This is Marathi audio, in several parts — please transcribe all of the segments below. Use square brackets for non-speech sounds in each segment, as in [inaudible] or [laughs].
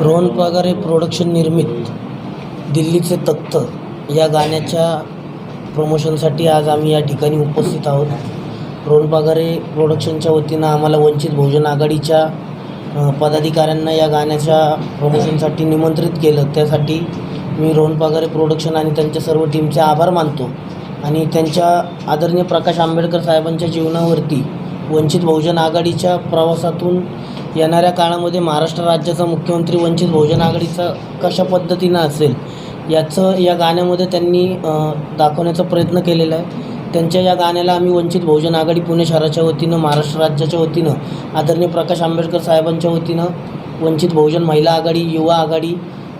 रोहन पगारे प्रोडक्शन निर्मित दिल्लीचे तख्त या गाण्याच्या प्रमोशनसाठी आज आम्ही या ठिकाणी उपस्थित आहोत. रोहन पगारे प्रोडक्शनच्या वतीनं आम्हाला वंचित बहुजन आघाडीच्या पदाधिकाऱ्यांना या गाण्याच्या प्रमोशनसाठी निमंत्रित केलं. त्यासाठी मी रोहन पागारे प्रोडक्शन आणि त्यांच्या सर्व टीमचे आभार मानतो. आणि त्यांच्या आदरणीय प्रकाश आंबेडकर साहेबांच्या जीवनावरती वंचित बहुजन आघाडीच्या प्रवासातून येणाऱ्या काळामध्ये महाराष्ट्र राज्याचा मुख्यमंत्री वंचित बहुजन आघाडीचा कशा पद्धतीनं असेल याचं या गाण्यामध्ये त्यांनी दाखवण्याचा प्रयत्न केलेला आहे. त्यांच्या या गाण्याला आम्ही वंचित बहुजन आघाडी पुणे शहराच्या वतीनं महाराष्ट्र राज्याच्या वतीनं आदरणीय प्रकाश आंबेडकर साहेबांच्या वतीनं वंचित बहुजन महिला आघाडी युवा आघाडी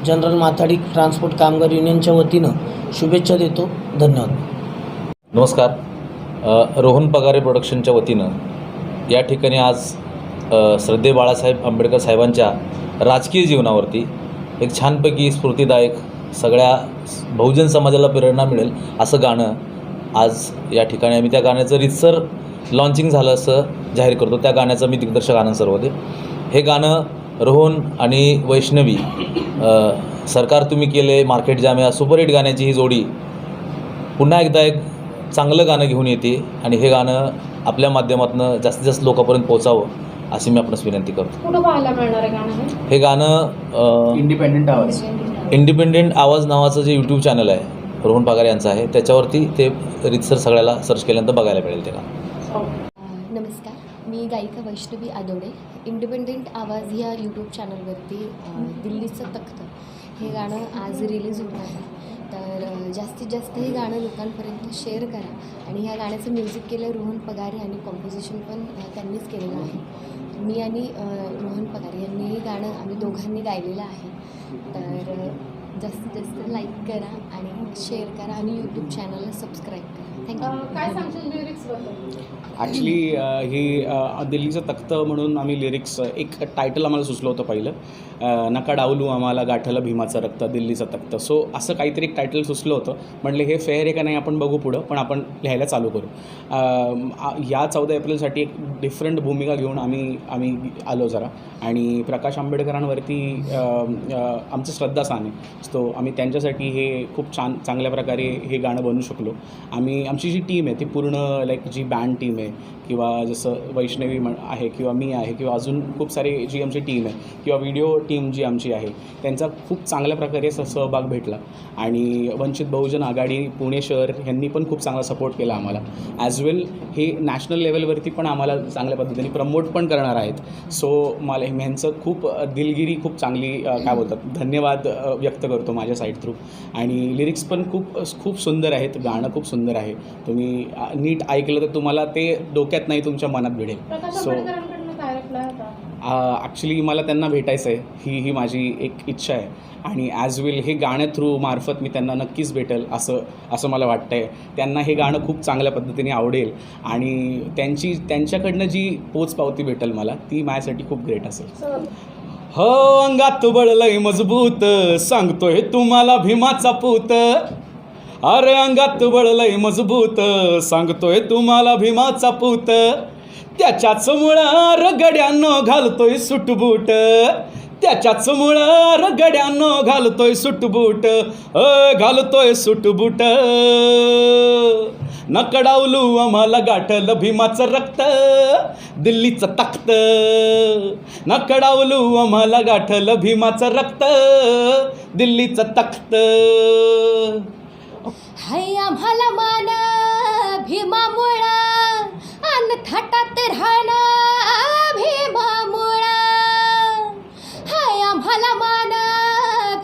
जनरल माथाडी ट्रान्सपोर्ट कामगार युनियनच्या वतीनं शुभेच्छा देतो. धन्यवाद. नमस्कार. रोहन पगारे प्रोडक्शनच्या वतीनं या ठिकाणी आज श्रद्धे बाळासाहेब आंबेडकर साहेबांच्या राजकीय जीवनावरती एक छानपैकी स्फूर्तीदायक सगळ्या बहुजन समाजाला प्रेरणा मिळेल असं गाणं आज या ठिकाणी आम्ही त्या गाण्याचं रितसर लॉन्चिंग झालं असं जाहीर करतो. त्या गाण्याचं मी दिग्दर्शक आनंद सरवते हे गाणं रोहन आणि वैष्णवी सरकार तुम्ही केले मार्केट जाम या सुपरहिट गाण्याची ही जोडी पुन्हा एकदा एक चांगलं गाणं घेऊन येते आणि हे गाणं आपल्या माध्यमातून जास्तीत जास्त लोकांपर्यंत पोचावं अशी मी आपणास विनंती करतो. कुठं पाहायला मिळणार आहे गाणं हे? हे गाणं इंडिपेंडेंट आवाज. इंडिपेंडेंट आवाज नावाचं जे यूट्यूब चॅनल आहे रोहन पगार यांचं आहे त्याच्यावरती ते रितसर सगळ्याला सर्च केल्यानंतर बघायला मिळेल ते गाणं. हो. नमस्कार मी गायिका वैष्णवी आदवडे. इंडिपेंडेंट आवाज ह्या यूट्यूब चॅनलवरती दिल्लीचं तख्त. हे गाणं आज रिलीज होत आहे. तर जास्तीत जास्त हे गाणं लोकांपर्यंत शेअर करा. आणि ह्या गाण्याचं म्युझिक केलं रोहन पगारे आणि कॉम्पोजिशन पण त्यांनीच केलेलं आहे. मी आणि रोहन पगारे यांनी हे गाणं आम्ही दोघांनी गायलेलं आहे. तर जास्तीत जास्त लाईक करा आणि शेअर करा आणि यूट्यूब चॅनलला सबस्क्राईब करा. थँक्यू काय सांगशील ॲक्च्युली ही दिल्लीचं तख्त म्हणून आम्ही लिरिक्स एक टायटल आम्हाला सुचलं होतं पहिलं. नका डावलू आम्हाला गाठलं भीमाचं रक्त दिल्लीचं तख्त. सो असं काहीतरी एक टायटल सुचलं होतं. म्हटलं हे फेअर आहे का नाही आपण बघू पुढं पण आपण लिहायला चालू करू. या चौदा एप्रिलसाठी एक डिफरंट भूमिका घेऊन आम्ही आम्ही आलो जरा. आणि प्रकाश आंबेडकरांवरती आमचं श्रद्धास्थान आहे सो आम्ही त्यांच्यासाठी हे खूप छान चांगल्या प्रकारे हे गाणं बनवू शकलो. आम्ही आमची जी टीम आहे ती पूर्ण लाईक जी बँड टीम आहे किंवा जसं वैष्णवी म्हण आहे किंवा मी आहे किंवा अजून खूप सारे जी आमची टीम आहे किंवा व्हिडिओ टीम जी आमची आहे त्यांचा खूप चांगल्या प्रकारे असा सहभाग भेटला. आणि वंचित बहुजन आघाडी पुणे शहर यांनी पण खूप चांगला सपोर्ट केला आम्हाला. ॲज वेल हे नॅशनल लेवलवरती पण आम्हाला चांगल्या पद्धतीने प्रमोट पण करणार आहेत. सो मला ह्यांचं खूप दिलगिरी खूप चांगली काय बोलतात धन्यवाद व्यक्त व्यक्त करतो माझ्या साईड थ्रू आणि लिरिक्स पण खूप खूप सुंदर आहेत गाणं खूप सुंदर आहे. तुम्ही नीट ऐकलं तर तुम्हाला ते डोक्यात नाही तुमच्या मनात भिडेल. प्रकाश सो ॲक्च्युली मला त्यांना भेटायचं आहे. ही ही माझी एक इच्छा आहे. आणि ॲज वेल हे गाण्या थ्रू मार्फत मी त्यांना नक्कीच भेटेल असं असं मला वाटतं आहे त्यांना हे गाणं खूप चांगल्या पद्धतीने आवडेल. आणि त्यांची त्यांच्याकडनं जी पोच पावती भेटेल मला ती माझ्यासाठी खूप ग्रेट असेल. हो अंगात बळलय मजबूत. सांगतोय तुम्हाला भीमाचा पूत. अरे अंगात बळलय मजबूत. सांगतोय तुम्हाला भीमाचा पूत. त्याच्याच मुळं रगड्यानं घालतोय सुटबूट. त्याच्याच मुळं रगड्यानं घालतोय सुटबूट. अ घालतोय सुटबूट. नकडावलू आम्हाला गाठलं भीमाचं रक्त. दिल्लीचं तख्त. नकडावलू आम्हाला गाठलं भीमाचं रक्त. दिल्लीचं तख्त. हाय आम्हाला राहणं भीमामुळं हाय आम्हाला मान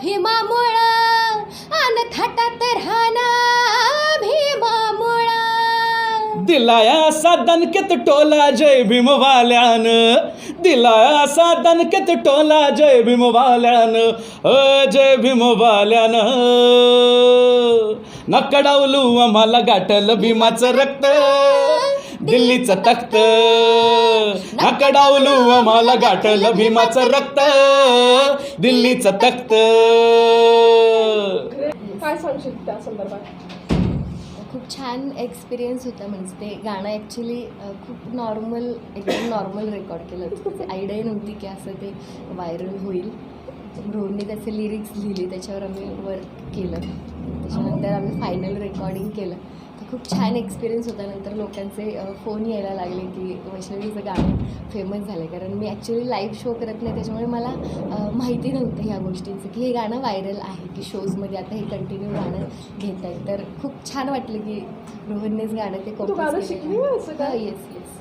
भीमामुळं अन थाटात राहणं भीमामुळं दिलाया असा टोला जय भीमवाल्यान. दिलाया असा दणकेत टोला जय भीमवाल्यान. अ जय भीमवाल्यान. नकडावलू आम्हाला गाठलं भीमाचं रक्त. दिल्लीचं तख्त नकडावलू आम्हाला गाठलं भीमाचं रक्त. दिल्लीचं तख्त काय सांगशील त्या संदर्भात? खूप छान एक्सपिरियन्स होता म्हणजे ते गाणं ॲक्च्युली खूप नॉर्मल एकदम नॉर्मल रेकॉर्ड केलं होतं. त्याची आयडिया नव्हती की असं ते व्हायरल होईल. रोहनने त्याचे लिरिक्स लिहिली त्याच्यावर आम्ही वर्क केलं. त्याच्यानंतर आम्ही फायनल रेकॉर्डिंग केलं. खूप छान एक्सपिरियन्स होता. नंतर लोकांचे फोन यायला लागले की वैष्णवीचं गाणं फेमस झालं कारण मी ॲक्च्युली लाईव्ह शो करत नाही त्याच्यामुळे मला माहिती नव्हतं ह्या गोष्टींचं की हे गाणं व्हायरल आहे की शोजमध्ये आता हे कंटिन्यू गाणं घेत आहेत. तर खूप छान वाटलं की रोहननेच गाणं ते आहे काय? येस येस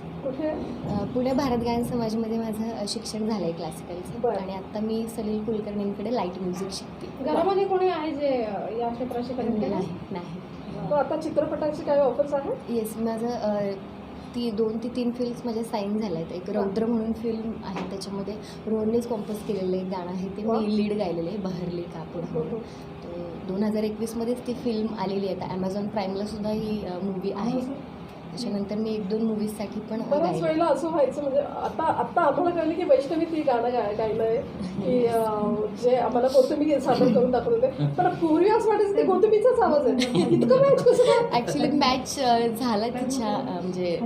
पुणे भारत गायन समाजमध्ये माझं शिक्षण झालं आहे क्लासिकलचं. आणि आत्ता मी सलील कुलकर्णींकडे लाइट म्युझिक शिकते. घरामध्ये कोणी आहे जे या क्षेत्राशी नाही. आता चित्रपटाची काही ऑफर्स आहेत? येस माझं अ, ती दोन ते तीन फिल्म्स माझ्या साईन झाल्या आहेत एक रौद्र म्हणून फिल्म आहे त्याच्यामध्ये रोहननेच कॉम्पोज केलेलं एक गाणं आहे ते वा. मी लीड गायलेलं आहे बहरले कापड म्हणून. तर दोन हजार एकवीसमध्येच ती फिल्म आलेली आहे. आता ॲमेझॉन प्राईमला सुद्धा ही मूवी आहे. त्याच्यानंतर मी एक दोन मूवीजसाठी पण बऱ्याच वेळेला असं व्हायचं म्हणजे आता आता आम्हाला कळलं की वैष्णवी ती गाणं गाय गायलंय. की जे आम्हाला गौतमी सादर करून दाखवत होते पण पूर्वी असं वाटायचं ते गौतमीचाच आवाज आहे. इतकं मॅच कसं ॲक्च्युली मॅच झाला तिच्या म्हणजे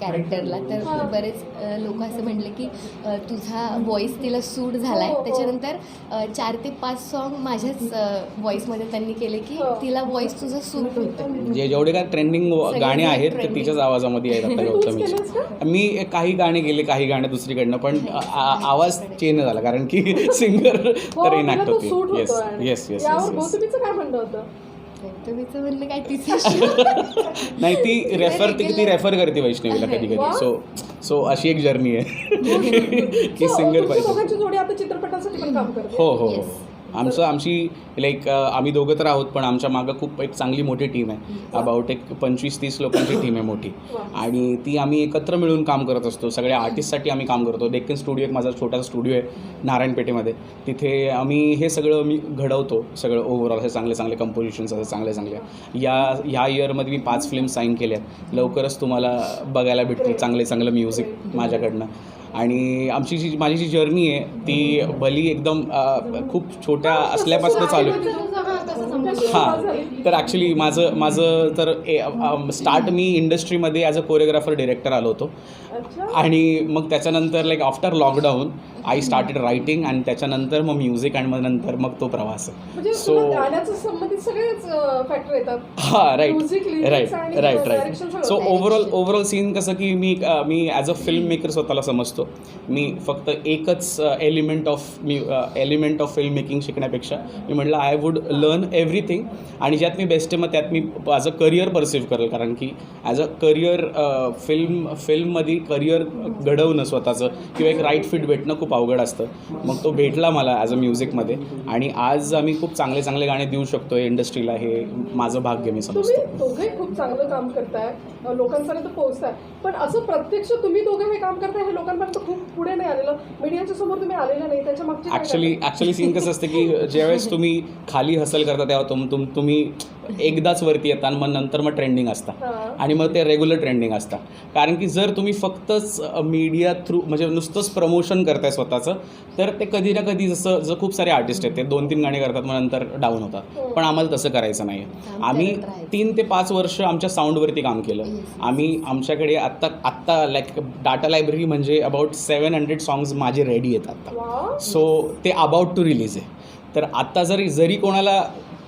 कॅरेक्टरला तर. बरेच लोक असं म्हणले की तुझा व्हॉईस तिला सूट झाला हो, आहे. त्याच्यानंतर चार ते पाच सॉन्ग माझ्याच व्हॉईसमध्ये त्यांनी केले की हो. तिला व्हॉईस तुझं सूट होतं. जेवढे काय ट्रेंडिंग गाणी आहेत ते तिच्याच आवाजामध्ये आहेत आता गौतमीचे मी काही गाणे गेले काही गाणे दुसरीकडनं पण आवाज चेंज झाला कारण की [laughs] सिंगर हो, तर इनॅक्ट तो होती. Suit yes yes yes yes काय म्हणणं होतं? [laughs] नाही ती रेफर ती ती रेफर करते वैष्णवीला. कधी. कधी सो सो अशी एक जर्नी आहे. [laughs] की सिंगर पाहिजे. दोघांची जोडी आता चित्रपटासाठी पण काम करते. हो हो हो. आमचं आमची लाईक आम्ही दोघं तर आहोत पण आमच्या मागं खूप एक चांगली मोठी टीम आहे. अबाउट एक पंचवीस तीस लोकांची टीम आहे मोठी. आणि ती आम्ही एकत्र मिळून काम करत असतो. सगळ्या आर्टिस्टसाठी आम्ही काम करतो. डेक्कन स्टुडिओ एक माझा छोटासा स्टुडिओ आहे नारायणपेठेमध्ये. तिथे आम्ही हे सगळं मी घडवतो सगळं ओव्हरऑल असे चांगले चांगले कंपोजिशन्स असे चांगले चांगले या ह्या इयरमध्ये मी पाच फिल्म साईन केल्या आहेत लवकरच तुम्हाला बघायला भेटतील चांगले चांगलं म्युझिक माझ्याकडनं. आणि आमची जी माझी जी जर्नी आहे ती भली एकदम खूप छोट्या असल्यापासून चालू हां. तर ॲक्च्युली माझं माझं तर स्टार्ट मी इंडस्ट्रीमध्ये ॲज अ कोरिओग्राफर डिरेक्टर आलो होतो. आणि मग त्याच्यानंतर like after lockdown I started writing आणि त्याच्यानंतर मग म्युझिक आणि मग नंतर मग तो प्रवास. सो हां right right right right. So overall overall scene कसं की मी मी ॲज अ फिल्म मेकर स्वतःला समजतो. मी फक्त एकच एलिमेंट ऑफ मी एलिमेंट ऑफ फिल्म मेकिंग शिकण्यापेक्षा मी म्हटलं आय वुड लर्न एव्हरीथिंग आणि ज्यात मी बेस्ट आहे मग त्यात मी ॲज अ करिअर परसिव्ह करेल. कारण की ॲज अ करिअर फिल्म फिल्ममध्ये करिअर घडवणं स्वतःचं किंवा एक राईट फिट भेटणं खूप अवघड असतं. मग तो भेटला मला ॲज अ म्युझिकमध्ये आणि आज आम्ही खूप चांगले चांगले गाणे देऊ शकतो इंडस्ट्रीला हे माझं भाग्य मी तुम्ही समजतो दोघे खूप चांगलं काम करताय. लोकांपर्यंत पोहोचताय. पण असं प्रत्यक्ष तुम्ही दोघे हे काम करताय हे लोकांपर्यंत खूप पुढे नाही आलेलं. मीडियाच्या समोर तुम्ही आलेलं नाही. त्याच्या मागची ॲक्च्युली? ॲक्च्युली सीन कसं असतं की ज्यावेळेस तुम्ही खाली हसल करता तेव्हा तुम तुम तुम्ही एकदाच वरती येता आणि मग नंतर मग ट्रेंडिंग असता. आणि मग ते रेग्युलर ट्रेंडिंग असतं. कारण की जर तुम्ही फक्तच मीडिया थ्रू म्हणजे नुसतंच प्रमोशन करताय स्वतःचं. तर ते कधी ना कधी जसं जर खूप सारे आर्टिस्ट आहेत ते दोन तीन गाणी करतात मग नंतर डाऊन होतात. पण आम्हाला तसं करायचं नाही आम्ही. तीन ते पाच वर्ष आमच्या साऊंडवरती काम केलं. आम्ही आमच्याकडे आत्ता आत्ता लाईक डाटा लायब्ररी म्हणजे अबाउट सेवन हंड्रेड सॉंग्स माझे रेडी आहेत आत्ता. सो ते अबाउट टू रिलीज आहे. तर आत्ता जरी जरी कोणाला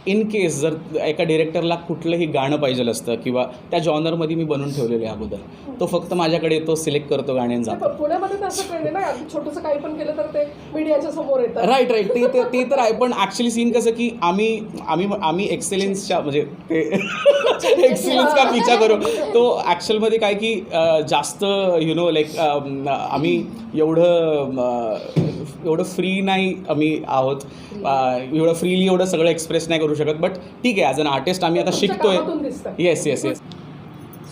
इन केस जर एका डिरेक्टरला कुठलंही गाणं पाहिजे असतं किंवा त्या जॉनरमध्ये मी बनवून ठेवलेलं आहे अगोदर तो फक्त माझ्याकडे येतो सिलेक्ट करतो गाणे आणि नाही, जातो. पण पुण्यामध्ये तर असं ना छोटंसं काही पण केलं तर ते मीडियाच्या समोर येतं. राईट राईट ते ते ते तर आहे पण ॲक्च्युली सीन कसं की आम्ही आम्ही आम्ही एक्सेलन्सच्या म्हणजे ते [laughs] एक्सेलन्स का पिछा करू? तो ॲक्च्युअलमध्ये काय की जास्त यु नो लाईक आम्ही एवढं एवढं फ्री नाही आम्ही आहोत. एवढं फ्रीली एवढं सगळं एक्सप्रेस नाही करू शकत. बट ठीक आहे ॲज अन आर्टिस्ट आम्ही आता शिकतोय. येस येस येस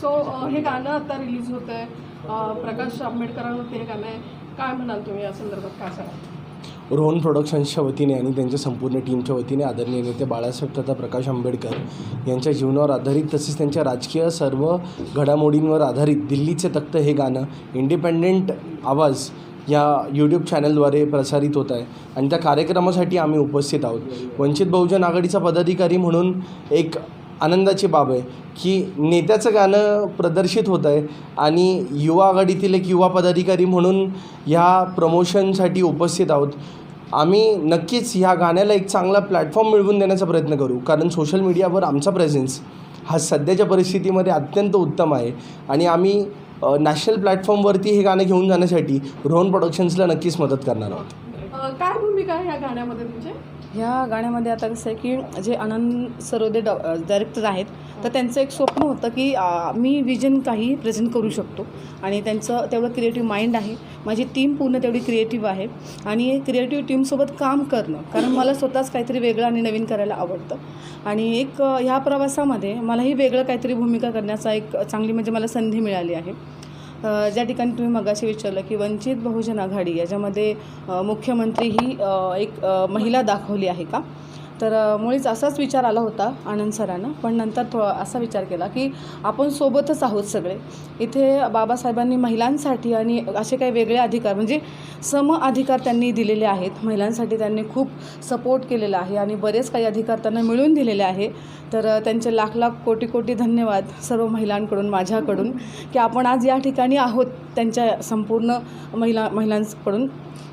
सो हे गाणं आता रिलीज होत आहे प्रकाश आंबेडकरांवरती हे गाणं आहे. काय म्हणाल तुम्ही या संदर्भात? काय सांगा रोहन प्रोडक्शन्सच्या वतीने आणि त्यांच्या संपूर्ण टीमच्या वतीने आदरणीय नेते बाळासाहेब तथा प्रकाश आंबेडकर यांच्या जीवनावर आधारित तसेच त्यांच्या राजकीय सर्व घडामोडींवर आधारित दिल्लीचे तख्त हे गाणं इंडिपेंडेंट आवाज या यूट्यूब चॅनलद्वारे प्रसारित होत आहे. आणि त्या कार्यक्रमासाठी आम्ही उपस्थित आहोत. वंचित बहुजन आघाडीचा पदाधिकारी म्हणून एक आनंदाची बाब आहे की नेत्याचं गाणं प्रदर्शित होत आहे आणि युवा आघाडीतील एक युवा पदाधिकारी म्हणून ह्या प्रमोशनसाठी उपस्थित आहोत. आम्ही नक्कीच ह्या गाण्याला एक चांगला प्लॅटफॉर्म मिळवून देण्याचा प्रयत्न करू कारण सोशल मीडियावर आमचा प्रेझेन्स हा सध्याच्या परिस्थितीमध्ये अत्यंत उत्तम आहे. आणि आम्ही नॅशनल प्लॅटफॉर्मवरती हे गाणं घेऊन जाण्यासाठी रोहन प्रोडक्शन्सला नक्कीच मदत करणार आहोत. काय भूमिका आहे या गाण्यामध्ये तुमची? ह्या गाण्यामध्ये आता कसं आहे की जे आनंद सरोदे डॉ डायरेक्टर आहेत तर त्यांचं एक स्वप्न होतं की आ, मी विजन काही प्रेझेंट करू शकतो. आणि त्यांचं तेवढं क्रिएटिव्ह माइंड आहे. माझी टीम पूर्ण तेवढी क्रिएटिव्ह आहे. आणि क्रिएटिव्ह टीमसोबत काम करणं कारण मला स्वतःच काहीतरी वेगळं आणि नवीन करायला आवडतं. आणि एक ह्या प्रवासामध्ये मलाही वेगळं काहीतरी भूमिका करण्याचा एक चांगली म्हणजे मला संधी मिळाली आहे. ज्या ठिकाणी तुम्ही मगाशी विचारलं की वंचित बहुजन आघाडी याच्यामध्ये मुख्यमंत्री ही एक महिला दाखवली आहे का? तर मुळीच असाच विचार आला होता आनंद सरांना. पण नंतर थो असा विचार केला की आपण सोबतच आहोत सगळे. इथे बाबासाहेबांनी महिलांसाठी आणि असे काही वेगळे अधिकार म्हणजे सम अधिकार त्यांनी दिलेले आहेत. महिलांसाठी त्यांनी खूप सपोर्ट केलेला आहे आणि बरेच काही अधिकार त्यांना मिळून दिलेले आहे. तर त्यांचे लाख लाख कोटी कोटी धन्यवाद सर्व महिलांकडून माझ्याकडून की आपण आज या ठिकाणी आहोत त्यांच्या संपूर्ण महिला महिलांकडून.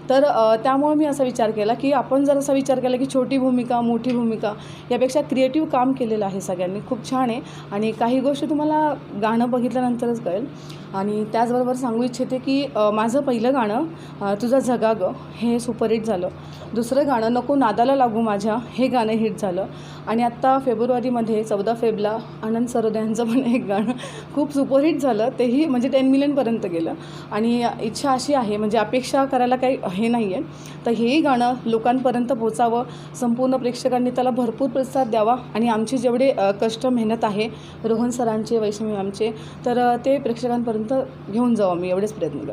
तर त्यामुळे मी असा विचार केला की आपण जर असा विचार केला की छोटी भूमिका मोठी मोठी भूमिका. यापेक्षा क्रिएटिव्ह काम केलेलं आहे सगळ्यांनी. खूप छान आहे. आणि काही गोष्टी तुम्हाला गाणं बघितल्यानंतरच कळेल. आणि त्याचबरोबर सांगू इच्छिते की माझं पहिलं गाणं तुझा तुझं जगा गं हे सुपरहिट झालं. दुसरं गाणं नको नादाला लागू माझ्या हे गाणं हिट झालं. आणि आत्ता फेब्रुवारीमध्ये चौदा फेबला आनंद सरोदे यांचं पण एक गाणं खूप सुपरहिट झालं. तेही म्हणजे टेन मिलियनपर्यंत गेलं. आणि इच्छा अशी आहे म्हणजे अपेक्षा करायला काही हे नाही आहे तर हेही गाणं लोकांपर्यंत पोचावं संपूर्ण प्रेक्षकांनी त्याला भरपूर प्रतिसाद द्यावा आणि आमचे जेवढे कष्ट मेहनत आहे रोहन सरांचे वैष्णवी आमचे तर ते प्रेक्षकांपर्यंत घेऊन जाऊ मी एवढेच प्रयत्न करतो.